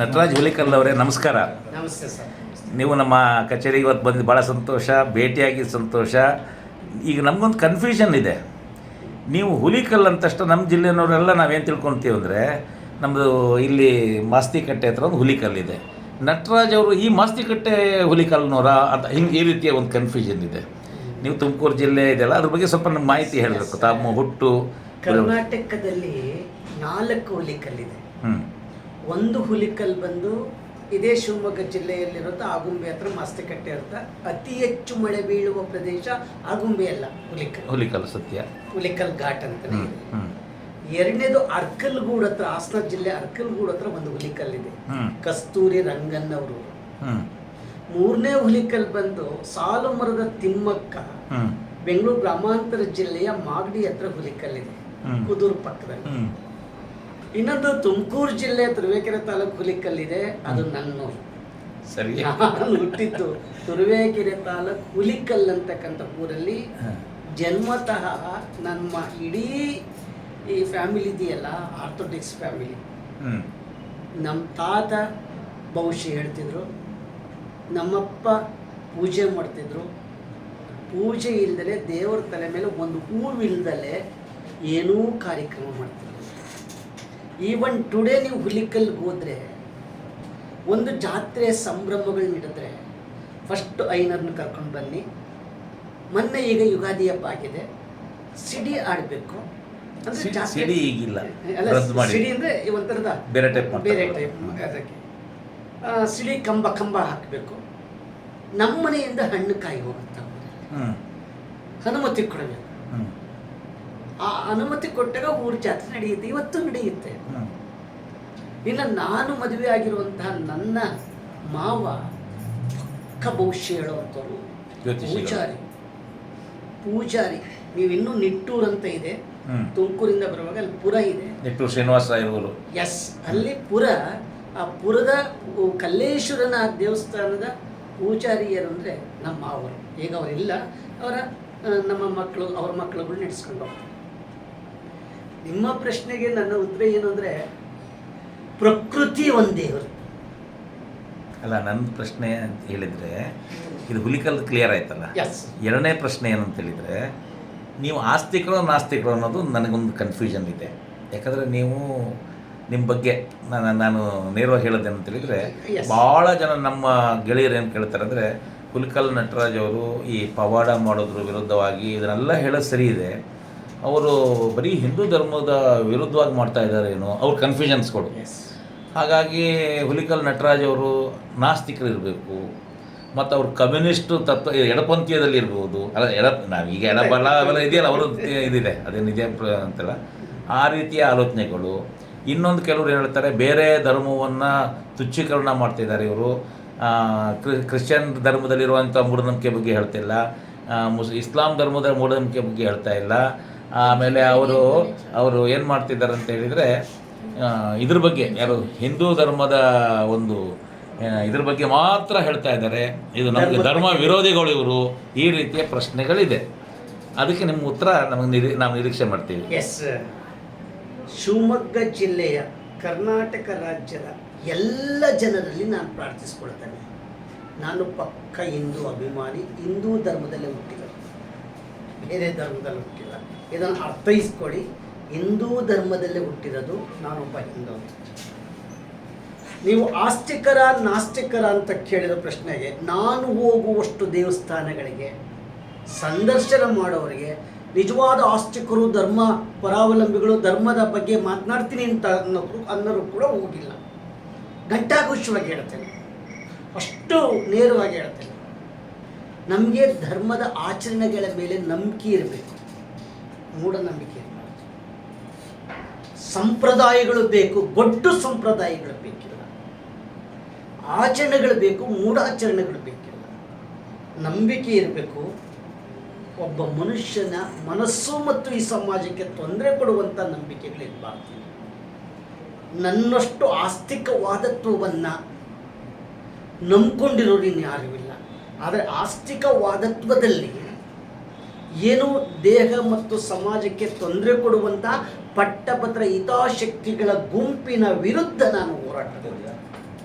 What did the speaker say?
ನಟರಾಜ್ ಹುಲಿಕಲ್ ಅವರೇ ನಮಸ್ಕಾರ. ನಮಸ್ತೆ ಸರ್ ನೀವು ನಮ್ಮ ಕಚೇರಿಗೆ ಇವತ್ತು ಬಂದು ಭಾಳ ಸಂತೋಷ ಭೇಟಿಯಾಗಿ ಸಂತೋಷ. ಈಗ ನಮಗೊಂದು ಕನ್ಫ್ಯೂಷನ್ ಇದೆ. ನೀವು ಹುಲಿಕಲ್ ಅಂತಷ್ಟು ನಮ್ಮ ಜಿಲ್ಲೆನವರೆಲ್ಲ ನಾವೇನು ತಿಳ್ಕೊತೀವಿ ಅಂದರೆ ನಮ್ಮದು ಇಲ್ಲಿ ಮಾಸ್ತಿಕಟ್ಟೆ ಹತ್ರ ಒಂದು ಹುಲಿಕಲ್ ಇದೆ. ನಟರಾಜ್ ಅವರು ಈ ಮಾಸ್ತಿಕಟ್ಟೆ ಹುಲಿಕಲ್ನವರ ಅಂತ ಹಿಂಗೆ ಈ ರೀತಿಯ ಒಂದು ಕನ್ಫ್ಯೂಷನ್ ಇದೆ. ನೀವು ತುಮಕೂರು ಜಿಲ್ಲೆ ಇದೆಯಲ್ಲ ಅದ್ರ ಬಗ್ಗೆ ಸ್ವಲ್ಪ ನಮ್ಗೆ ಮಾಹಿತಿ ಹೇಳಬೇಕು. ತಮ್ಮ ಹುಟ್ಟು ಕರ್ನಾಟಕದಲ್ಲಿ ನಾಲ್ಕು ಹುಲಿಕಲ್ ಇದೆ ಹ್ಞೂ ಒಂದು ಹುಲಿಕಲ್ ಬಂದು ಇದೇ ಶಿವಮೊಗ್ಗ ಜಿಲ್ಲೆಯಲ್ಲಿರುವಂಥ ಆಗುಂಬೆ ಹತ್ರ ಮಾಸ್ತಿಕಟ್ಟೆ ಅಂತ ಅತಿ ಹೆಚ್ಚು ಮಳೆ ಬೀಳುವ ಪ್ರದೇಶ ಆಗುಂಬೆ ಅಲ್ಲ ಹುಲಿಕಲ್. ಹುಲಿಕಲ್ ಸತ್ಯ. ಹುಲಿಕಲ್ ಘಾಟ್ ಇದೆ. ಹ್ಞೂ ಎರಡನೇದು ಅರ್ಕಲ್ಗೂಡ್ ಹತ್ರ ಹಾಸನ ಜಿಲ್ಲೆ ಅರ್ಕಲ್ಗೂಡ್ ಹತ್ರ ಒಂದು ಹುಲಿಕಲ್ ಇದೆ. ಕಸ್ತೂರಿ ರಂಗನ್ ಅವರು ಮೂರನೇ ಹುಲಿಕಲ್ ಬಂದು ಸಾಲು ಮರದ ತಿಮ್ಮಕ್ಕ ಬೆಂಗಳೂರು ಗ್ರಾಮಾಂತರ ಜಿಲ್ಲೆಯ ಮಾಗಡಿ ಹತ್ರ ಹುಲಿಕಲ್ ಇದೆ. ಕುದೂರು ಪಕ್ಕದಲ್ಲಿ. ಇನ್ನೊಂದು ತುಮಕೂರು ಜಿಲ್ಲೆ ತುರುವೇಕೆರೆ ತಾಲೂಕು ಹುಲಿಕಲ್ಲಿದೆ ಅದು ನನ್ನ ಸರಿ. ಹುಟ್ಟಿತ್ತು ಹುಟ್ಟಿದ್ದು ತುರುವೇಕೆರೆ ತಾಲೂಕು ಹುಲಿಕಲ್ ಅಂತಕ್ಕಂಥ ಊರಲ್ಲಿ. ಜನ್ಮತಃ ನಮ್ಮ ಇಡೀ ಈ ಫ್ಯಾಮಿಲಿ ಇದೆಯಲ್ಲ ಆರ್ಥೋಡಿಕ್ಸ್ ಫ್ಯಾಮಿಲಿ. ನಮ್ಮ ತಾತ ಭವಿಷ್ಯ ಹೇಳ್ತಿದ್ರು ನಮ್ಮಪ್ಪ ಪೂಜೆ ಮಾಡ್ತಿದ್ರು. ಪೂಜೆ ಇಲ್ದಲೆ ದೇವರ ತಲೆ ಮೇಲೆ ಒಂದು ಹೂವಿಲ್ದಲೆ ಏನೂ ಕಾರ್ಯಕ್ರಮ ಮಾಡ್ತಿದ್ರು. ಈವನ್ ಟುಡೇ ನೀವು ಹುಲಿಕಲ್ಲಿ ಹೋದರೆ ಒಂದು ಜಾತ್ರೆ ಸಂಭ್ರಮಗಳು ನಡೆದ್ರೆ ಫಸ್ಟ್ ಐನರ್ನ ಕರ್ಕೊಂಡು ಬನ್ನಿ. ಮೊನ್ನೆ ಈಗ ಯುಗಾದಿ ಹಬ್ಬ ಆಗಿದೆ. ಸಿಡಿ ಆಡಬೇಕು. ಸಿಡಿ- ಸಿಡಿ ಈಗಿಲ್ಲ. ಸಿಡಿ ಅಂದರೆ ಒಂಥರದ ಬೇರೆ ಟೈಪ್. ಬೇರೆ ಟೈಪ್ ಅದಕ್ಕೆ. ಸಿಡಿ ಕಂಬ ಕಂಬ ಹಾಕಬೇಕು. ನಮ್ಮ ಮನೆಯಿಂದ ಹಣ್ಣು ಕಾಯಿ ಹೋಗುತ್ತೆ ಹನುಮತಿ ಅನುಮತಿ ಕೊಡಬೇಕು. ಆ ಅನುಮತಿ ಕೊಟ್ಟಾಗ ಊರ್ ಜಾತ್ರೆ ನಡೆಯುತ್ತೆ ಇವತ್ತು ನಡೆಯುತ್ತೆ. ಇಲ್ಲ ಇನ್ನು ನಾನು ಮದುವೆ ಆಗಿರುವಂತಹ ನನ್ನ ಮಾವ ಪಕ್ಕ ಭವಿಷ್ಯ ಹೇಳುವಂಥವ್ರು ಪೂಜಾರಿ. ಪೂಜಾರಿ. ನೀವು ಇನ್ನೂ ನಿಟ್ಟೂರ್ ಅಂತ ಇದೆ. ತುಮಕೂರಿಂದ ಬರುವಾಗ ಅಲ್ಲಿ ಪುರ ಇದೆ. ನಿಟ್ಟೂರು ಶ್ರೀನಿವಾಸ ಎಸ್ ಅಲ್ಲಿ ಪುರ. ಆ ಪುರದ ಕಲ್ಲೇಶ್ವರನ ದೇವಸ್ಥಾನದ ಪೂಜಾರಿಯರು ಅಂದರೆ ನಮ್ಮ ಅವರು ಈಗ ಅವರಿಲ್ಲ ಅವರ ನಮ್ಮ ಮಕ್ಕಳು ಅವ್ರ ಮಕ್ಕಳುಗಳು ನಡೆಸ್ಕೊಂಡು ಹೋಗ್ತಾರೆ. ನಿಮ್ಮ ಪ್ರಶ್ನೆಗೆ ನನ್ನ ಉತ್ತರ ಏನು ಅಂದರೆ ಪ್ರಕೃತಿ ಒಂದೇ ಅಲ್ಲ ನನ್ನ ಪ್ರಶ್ನೆ ಅಂತ ಹೇಳಿದರೆ ಇದು ಹುಲಿಕಲ್ ಕ್ಲಿಯರ್ ಆಯ್ತಲ್ಲ? ಎರಡನೇ ಪ್ರಶ್ನೆ ಏನಂತ ಹೇಳಿದರೆ ನೀವು ಆಸ್ತಿಕರು ನಾಸ್ತಿಕರು ಅನ್ನೋದು ನನಗೊಂದು ಕನ್ಫ್ಯೂಷನ್ ಇದೆ. ಯಾಕಂದರೆ ನೀವು ನಿಮ್ಮ ಬಗ್ಗೆ ನಾನು ನಾನು ನೇರವಾಗಿ ಹೇಳೋದು ಏನಂತ ಹೇಳಿದರೆ. ಭಾಳ ಜನ ನಮ್ಮ ಗೆಳೆಯರು ಏನು ಕೇಳ್ತಾರೆ ಅಂದರೆ ಹುಲಿಕಲ್ ನಟರಾಜ್ ಅವರು ಈ ಪವಾಡ ಮಾಡೋದ್ರ ವಿರುದ್ಧವಾಗಿ ಇದನ್ನೆಲ್ಲ ಹೇಳೋದು ಸರಿ ಇದೆ. ಅವರು ಬರೀ ಹಿಂದೂ ಧರ್ಮದ ವಿರುದ್ಧವಾಗಿ ಮಾಡ್ತಾ ಇದ್ದಾರೇನೋ ಅವ್ರ ಕನ್ಫ್ಯೂಷನ್ಸ್ಗಳು ಕೊಡು. ಹಾಗಾಗಿ ಹುಲಿಕಲ್ ನಟರಾಜ್ ಅವರು ನಾಸ್ತಿಕರು ಇರಬೇಕು ಮತ್ತು ಅವ್ರು ಕಮ್ಯುನಿಸ್ಟು ತತ್ವ ಎಡಪಂಥೀಯದಲ್ಲಿ ಇರ್ಬೋದು. ಅಲ್ಲ ಎಡ ನಾವೀಗ ಎಡಬಲ ಅವೆಲ್ಲ ಇದೆಯಲ್ಲ ಅವರು ಇದಿದೆ ಅದೇ ನಿಜ ಅಂತಲ್ಲ. ಆ ರೀತಿಯ ಆಲೋಚನೆಗಳು. ಇನ್ನೊಂದು ಕೆಲವರು ಏನು ಹೇಳ್ತಾರೆ ಬೇರೆ ಧರ್ಮವನ್ನು ತುಚ್ಛೀಕರಣ ಮಾಡ್ತಿದ್ದಾರೆ ಇವರು. ಕ್ರಿಶ್ಚಿಯನ್ ಧರ್ಮದಲ್ಲಿರುವಂಥ ಮೂಢನಂಬಿಕೆ ಬಗ್ಗೆ ಹೇಳ್ತಿಲ್ಲ. ಮುಸ್ ಇಸ್ಲಾಂ ಧರ್ಮದ ಮೂಢನಂಬಿಕೆ ಬಗ್ಗೆ ಹೇಳ್ತಾ ಇಲ್ಲ. ಆಮೇಲೆ ಅವರು ಅವರು ಏನು ಮಾಡ್ತಿದ್ದಾರೆ ಅಂತ ಹೇಳಿದರೆ ಇದ್ರ ಬಗ್ಗೆ ಯಾರು ಹಿಂದೂ ಧರ್ಮದ ಒಂದು ಇದ್ರ ಬಗ್ಗೆ ಮಾತ್ರ ಹೇಳ್ತಾ ಇದ್ದಾರೆ. ಇದು ನಮಗೆ ಧರ್ಮ ವಿರೋಧಿಗಳು ಇವರು. ಈ ರೀತಿಯ ಪ್ರಶ್ನೆಗಳಿದೆ. ಅದಕ್ಕೆ ನಿಮ್ಮ ಉತ್ತರ ನಮಗೆ ನಿರೀ ನಾವು ನಿರೀಕ್ಷೆ ಮಾಡ್ತೀವಿ. ಎಸ್ ಶಿವಮೊಗ್ಗ ಜಿಲ್ಲೆಯ ಕರ್ನಾಟಕ ರಾಜ್ಯದ ಎಲ್ಲ ಜನರಲ್ಲಿ ನಾನು ಪ್ರಾರ್ಥಿಸ್ಕೊಳ್ತೇನೆ. ನಾನು ಪಕ್ಕ ಹಿಂದೂ ಅಭಿಮಾನಿ ಹಿಂದೂ ಧರ್ಮದಲ್ಲೇ ಹುಟ್ಟಿದ ಬೇರೆ ಧರ್ಮದಲ್ಲಿ ಹುಟ್ಟಿಲ್ಲ. ಇದನ್ನು ಅರ್ಥೈಸ್ಕೊಳ್ಳಿ. ಹಿಂದೂ ಧರ್ಮದಲ್ಲೇ ಹುಟ್ಟಿರೋದು ನಾನೊಬ್ಬ ಹಿಂದೂ. ನೀವು ಆಸ್ತಿಕರ, ನಾಸ್ತಿಕರ ಅಂತ ಕೇಳಿದ ಪ್ರಶ್ನೆಗೆ ನಾನು ಹೋಗುವಷ್ಟು ದೇವಸ್ಥಾನಗಳಿಗೆ, ಸಂದರ್ಶನ ಮಾಡೋರಿಗೆ, ನಿಜವಾದ ಆಸ್ತಿಕರು, ಧರ್ಮ ಪರಾವಲಂಬಿಗಳು, ಧರ್ಮದ ಬಗ್ಗೆ ಮಾತನಾಡ್ತೀನಿ ಅಂತ ಅನ್ನೋರು ಅನ್ನೋರು ಕೂಡ ಹೋಗಿಲ್ಲ. ಘಂಟಾಘೋಷವಾಗಿ ಹೇಳ್ತೇನೆ. ಅಷ್ಟು ನೇರವಾಗಿ ಹೇಳ್ತೇನೆ. ನಮಗೆ ಧರ್ಮದ ಆಚರಣೆಗಳ ಮೇಲೆ ನಂಬಿಕೆ ಇರಬೇಕು. ಮೂಢನಂಬಿಕೆ ಸಂಪ್ರದಾಯಗಳು ಬೇಕು ಗೊಡ್ಡು ಸಂಪ್ರದಾಯಗಳು ಬೇಕಿಲ್ಲ. ಆಚರಣೆಗಳು ಬೇಕು ಮೂಢಾಚರಣೆಗಳು ಬೇಕಿಲ್ಲ. ನಂಬಿಕೆ ಇರಬೇಕು. ಒಬ್ಬ ಮನುಷ್ಯನ ಮನಸ್ಸು ಮತ್ತು ಈ ಸಮಾಜಕ್ಕೆ ತೊಂದರೆ ಕೊಡುವಂಥ ನಂಬಿಕೆಗಳಿರಬಾರ್ದು ನನ್ನಷ್ಟು ಆಸ್ತಿಕವಾದತ್ವವನ್ನು ನಂಬ್ಕೊಂಡಿರೋರು ಇನ್ಯಾರೂ ಇಲ್ಲ. ಆದರೆ ಆಸ್ತಿಕವಾದತ್ವದಲ್ಲಿ ಏನು ದೇಹ ಮತ್ತು ಸಮಾಜಕ್ಕೆ ತೊಂದರೆ ಕೊಡುವಂಥ ಪಟ್ಟಪತ್ರ ಹಿತಾಶಕ್ತಿಗಳ ಗುಂಪಿನ ವಿರುದ್ಧ ನಾನು ಹೋರಾಟದಲ್ಲಿ